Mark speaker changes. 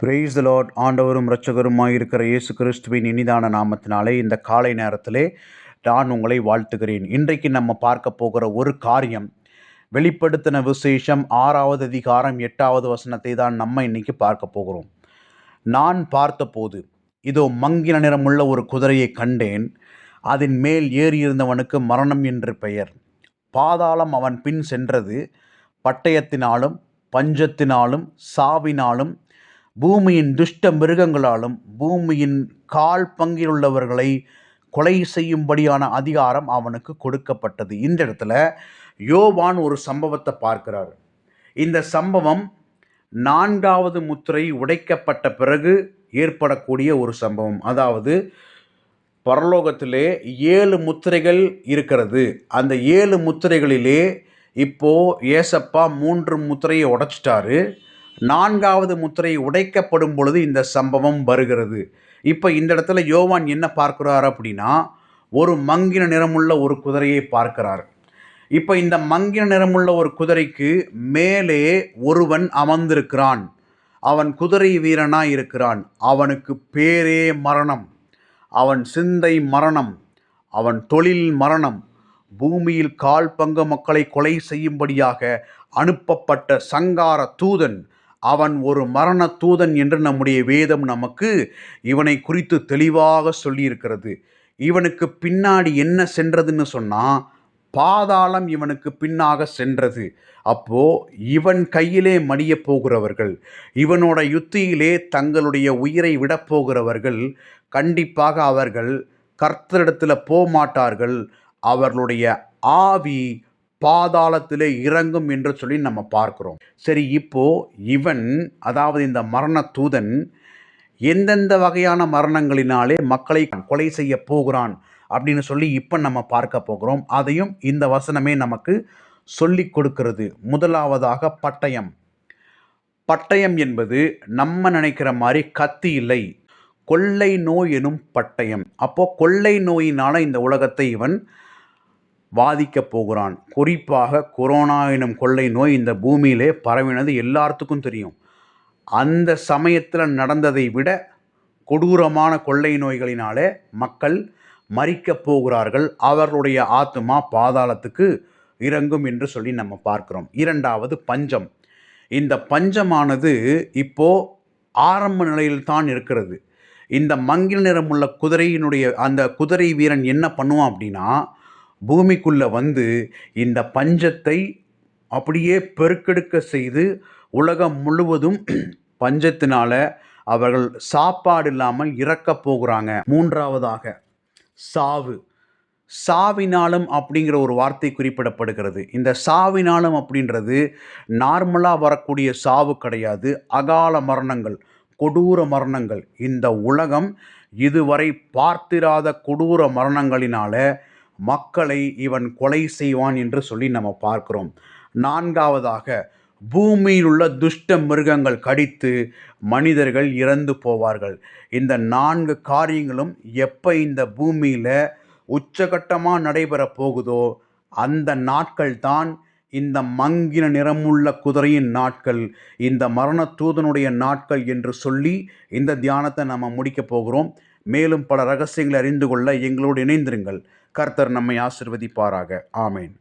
Speaker 1: Price Lord ஆண்டவரும் இரட்சகருமாய் இருக்கிற இயேசு கிறிஸ்துவின் இனிதான நாமத்தினாலே இந்த காலை நேரத்திலே நான் உங்களை வாழ்த்துகிறேன். இன்றைக்கு நம்ம பார்க்க போகிற ஒரு காரியம் வெளிப்படுத்தின விசேஷம் ஆறாவது அதிகாரம் எட்டாவது வசனத்தை தான் நம்ம இன்னைக்கு பார்க்க போகிறோம். நான் பார்த்தபோது இதோ மங்கின நிறமுள்ள ஒரு குதிரையை கண்டேன். அதன் மேல் ஏறியிருந்தவனுக்கு மரணம் என்று பெயர். பாதாளம் அவன் பின் சென்றது. பட்டயத்தினாலும் பஞ்சத்தினாலும் சாவினாலும் பூமியின் துஷ்ட மிருகங்களாலும் பூமியின் கால் பங்கிலுள்ளவர்களை கொலை செய்யும்படியான அதிகாரம் அவனுக்கு கொடுக்கப்பட்டது. இந்த இடத்துல யோவான் ஒரு சம்பவத்தை பார்க்கிறார். இந்த சம்பவம் நான்காவது முத்திரை உடைக்கப்பட்ட பிறகு ஏற்படக்கூடிய ஒரு சம்பவம். அதாவது பரலோகத்திலே ஏழு முத்திரைகள் இருக்கிறது. அந்த ஏழு முத்திரைகளிலே இப்போது ஏசப்பா மூன்று முத்திரையை உடைச்சிட்டாரு. நான்காவது முத்திரை உடைக்கப்படும் பொழுது இந்த சம்பவம் வருகிறது. இப்போ இந்த இடத்துல யோவான் என்ன பார்க்குறாரு அப்படின்னா ஒரு மங்கின நிறமுள்ள ஒரு குதிரையை பார்க்கிறார். இப்போ இந்த மங்கின நிறமுள்ள ஒரு குதிரைக்கு மேலே ஒருவன் அமர்ந்திருக்கிறான். அவன் குதிரை வீரனாக இருக்கிறான். அவனுக்கு பேரே மரணம். அவன் சிந்தை மரணம் அவன் தொழில் மரணம். பூமியில் கால் பங்கு மக்களை கொலை செய்யும்படியாக அனுப்பப்பட்ட சங்கார தூதன் அவன் ஒரு மரண தூதன் என்று நம்முடைய வேதம் நமக்கு இவனை குறித்து தெளிவாக சொல்லியிருக்கிறது. இவனுக்கு பின்னாடி என்ன சென்றதுன்னு சொன்னால் பாதாளம் இவனுக்கு பின்னாக சென்றது. அப்போ இவன் கையிலே மடியப் போகிறவர்கள் இவனோட யுத்தியிலே தங்களுடைய உயிரை விடப் போகிறவர்கள் கண்டிப்பாக அவர்கள் கர்த்தரிடத்தில் போகமாட்டார்கள். அவர்களுடைய ஆவி பாதாளத்திலே இறங்கும் என்று சொல்லி நம்ம பார்க்குறோம். சரி இப்போ இவன் அதாவது இந்த மரண தூதன் எந்தெந்த வகையான மரணங்களினாலே மக்களை கொலை செய்ய போகிறான்? அப்படின்னு சொல்லி இப்போ நம்ம பார்க்க போகிறோம். அதையும் இந்த வசனமே நமக்கு சொல்லி கொடுக்கிறது. முதலாவதாக பட்டயம். பட்டயம் என்பது நம்ம நினைக்கிற மாதிரி கத்தி இல்லை. கொள்ளை நோய் எனும் பட்டயம். அப்போ கொள்ளை நோயினால இந்த உலகத்தை இவன் பாதிக்கப் போகிறான். குறிப்பாக கொரோனா எனும் கொள்ளை நோய் இந்த பூமியிலே பரவினது எல்லாத்துக்கும் தெரியும். அந்த சமயத்தில் நடந்ததை விட கொடூரமான கொள்ளை நோய்களினாலே மக்கள் மறிக்கப் போகிறார்கள். அவர்களுடைய ஆத்மா பாதாளத்துக்கு இறங்கும் என்று சொல்லி நம்ம பார்க்கிறோம். இரண்டாவது பஞ்சம். இந்த பஞ்சமானது இப்போ ஆரம்ப நிலையில்தான் இருக்கிறது. இந்த மங்கில் நிறமுள்ள குதிரையினுடைய அந்த குதிரை வீரன் என்ன பண்ணுவான் அப்படின்னா பூமிக்குள்ளே வந்து இந்த பஞ்சத்தை அப்படியே பெருக்கெடுக்க செய்து உலகம் முழுவதும் பஞ்சத்தினால அவர்கள் சாப்பாடு இல்லாமல் இறக்கப் போகிறாங்க. மூன்றாவதாக சாவு. சாவினாலும் அப்படிங்கிற ஒரு வார்த்தை குறிப்பிடப்படுகிறது. இந்த சாவினாலும் அப்படின்றது நார்மலாக வரக்கூடிய சாவு கிடையாது. அகால மரணங்கள் கொடூர மரணங்கள். இந்த உலகம் இதுவரை பார்த்திராத கொடூர மரணங்களினால மக்களை இவன் கொலை செய்வான் என்று சொல்லி நம்ம பார்க்கிறோம். நான்காவதாக பூமியில் உள்ள துஷ்ட மிருகங்கள் கடித்து மனிதர்கள் இறந்து போவார்கள். இந்த நான்கு காரியங்களும் எப்போ இந்த பூமியில் உச்சகட்டமாக நடைபெற போகுதோ அந்த நாட்கள் தான் இந்த மங்கின நிறமுள்ள குதிரையின் நாட்கள் இந்த மரண தூதனுடைய நாட்கள் என்று சொல்லி இந்த தியானத்தை நம்ம முடிக்கப் போகிறோம். மேலும் பல ரகசியங்களை அறிந்து கொள்ள எங்களோடு இணைந்திருங்கள். கர்த்தர் நம்மை ஆசிர்வதிப்பாராக. ஆமேன்.